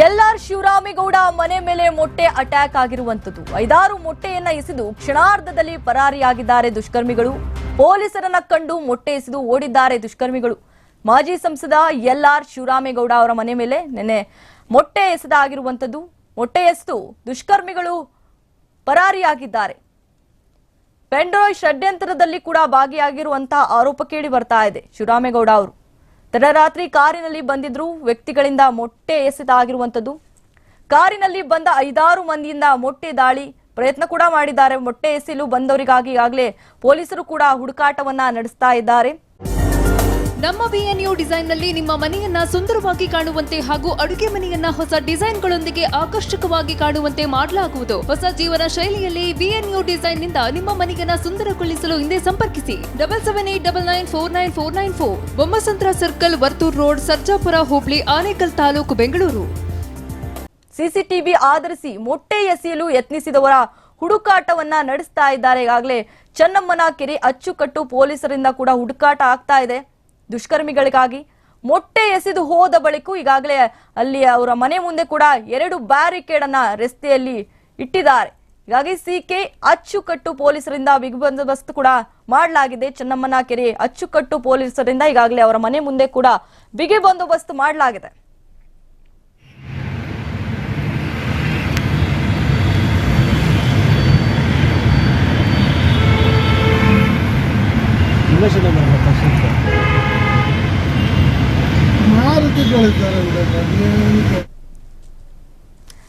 LR Shivaramegowda ಮನೆ ಮೇಲೆ ಮೊಟ್ಟೆ ಅಟ್ಯಾಕ್ ಆಗಿರುವಂತದ್ದು ಐದಾರು ಮೊಟ್ಟೆಯನ್ನ ಎಸೆದು ಕ್ಷಣಾರ್ಧದಲ್ಲಿ ಪರಾರಿಯಾಗಿದ್ದಾರೆ ದುಷ್ಕರ್ಮಿಗಳು. ಪೊಲೀಸರನ್ನ ಕಂಡು ಮೊಟ್ಟೆ ಎಸೆದು ಓಡಿದ್ದಾರೆ ದುಷ್ಕರ್ಮಿಗಳು. ಮಾಜಿ ಸಂಸದ ಎಲ್ಆರ್ ಶಿವರಾಮೇಗೌಡ ಅವರ ಮನೆ ಮೇಲೆ ನಿನ್ನೆ ಮೊಟ್ಟೆ ಎಸೆದಾಗಿರುವಂತದ್ದು ಮೊಟ್ಟೆ ಎಸೆದು ದುಷ್ಕರ್ಮಿಗಳು ಪರಾರಿಯಾಗಿದ್ದಾರೆ. ಪೆಂಡ್ರೋಯ್ ಷಡ್ಯಂತ್ರದಲ್ಲಿ ಕೂಡ ಭಾಗಿಯಾಗಿರುವಂತಹ ಆರೋಪ ಕೇಳಿ ಬರ್ತಾ ಇದೆ ಶಿವರಾಮೇಗೌಡ ಅವರು. ತಡರಾತ್ರಿ ಕಾರಿನಲ್ಲಿ ಬಂದಿದ್ರು ವ್ಯಕ್ತಿಗಳಿಂದ ಮೊಟ್ಟೆ ಎಸೆದಾಗಿರುವಂತದ್ದು ಕಾರಿನಲ್ಲಿ ಬಂದ ಐದಾರು ಮಂದಿಯಿಂದ ಮೊಟ್ಟೆ ದಾಳಿ. ಪ್ರಯತ್ನ ಕೂಡ ಮಾಡಿದ್ದಾರೆ. ಮೊಟ್ಟೆ ಎಸೆಯಲು ಬಂದವರಿಗಾಗಿ ಈಗಾಗಲೇ ಪೊಲೀಸರು ಕೂಡ ಹುಡುಕಾಟವನ್ನ ನಡೆಸ್ತಾ ಇದ್ದಾರೆ. ನಮ್ಮ ಬಿಎನ್ಯು ಡಿಸೈನ್ನಲ್ಲಿ ನಿಮ್ಮ ಮನೆಯನ್ನ ಸುಂದರವಾಗಿ ಕಾಣುವಂತೆ ಹಾಗೂ ಅಡುಗೆ ಮನೆಯನ್ನ ಹೊಸ ಡಿಸೈನ್ಗಳೊಂದಿಗೆ ಆಕರ್ಷಕವಾಗಿ ಕಾಣುವಂತೆ ಮಾಡಲಾಗುವುದು. ಹೊಸ ಜೀವನ ಶೈಲಿಯಲ್ಲಿ ಬಿಎನ್ಯು ಡಿಸೈನ್ನಿಂದ ನಿಮ್ಮ ಮನೆಯನ್ನ ಸುಂದರಗೊಳಿಸಲು ಹಿಂದೆ ಸಂಪರ್ಕಿಸಿ. Double seven eight double nine four nine four nine four Bommasandra circle Varthur road Sarjapura ಹೋಬಳಿ ಆನೇಕಲ್ ತಾಲೂಕು ಬೆಂಗಳೂರು. ಸಿಸಿಟಿವಿ ಆಧರಿಸಿ ಮೊಟ್ಟೆ ಎಸೆಯಲು ಯತ್ನಿಸಿದವರ ಹುಡುಕಾಟವನ್ನ ನಡೆಸ್ತಾ ಇದ್ದಾರೆ. ಈಗಾಗಲೇ ಚನ್ನಮ್ಮನ ಕೆರೆ ಅಚ್ಚುಕಟ್ಟು ಪೊಲೀಸರಿಂದ ಕೂಡ ಹುಡುಕಾಟ ಆಗ್ತಾ ಇದೆ. ದುಷ್ಕರ್ಮಿಗಳಿಗಾಗಿ ಮೊಟ್ಟೆ ಎಸೆದು ಹೋದ ಬಳಿಕ ಈಗಾಗಲೇ ಅಲ್ಲಿ ಅವರ ಮನೆ ಮುಂದೆ ಕೂಡ ಎರಡು ಬ್ಯಾರಿಕೇಡ್ ಅನ್ನ ರಸ್ತೆಯಲ್ಲಿ ಇಟ್ಟಿದ್ದಾರೆ. ಹೀಗಾಗಿ ಸಿಕೆ ಅಚ್ಚುಕಟ್ಟು ಪೊಲೀಸರಿಂದ ಬಿಗ್ ಬಂದೋಬಸ್ತ್ ಕೂಡ ಮಾಡಲಾಗಿದೆ. ಚೆನ್ನಮ್ಮನ ಕೆರೆ ಅಚ್ಚುಕಟ್ಟು ಪೊಲೀಸರಿಂದ ಈಗಾಗಲೇ ಅವರ ಮನೆ ಮುಂದೆ ಕೂಡ ಬಿಗಿ ಬಂದೋಬಸ್ತ್ ಮಾಡಲಾಗಿದೆ. Kalesi tarafında.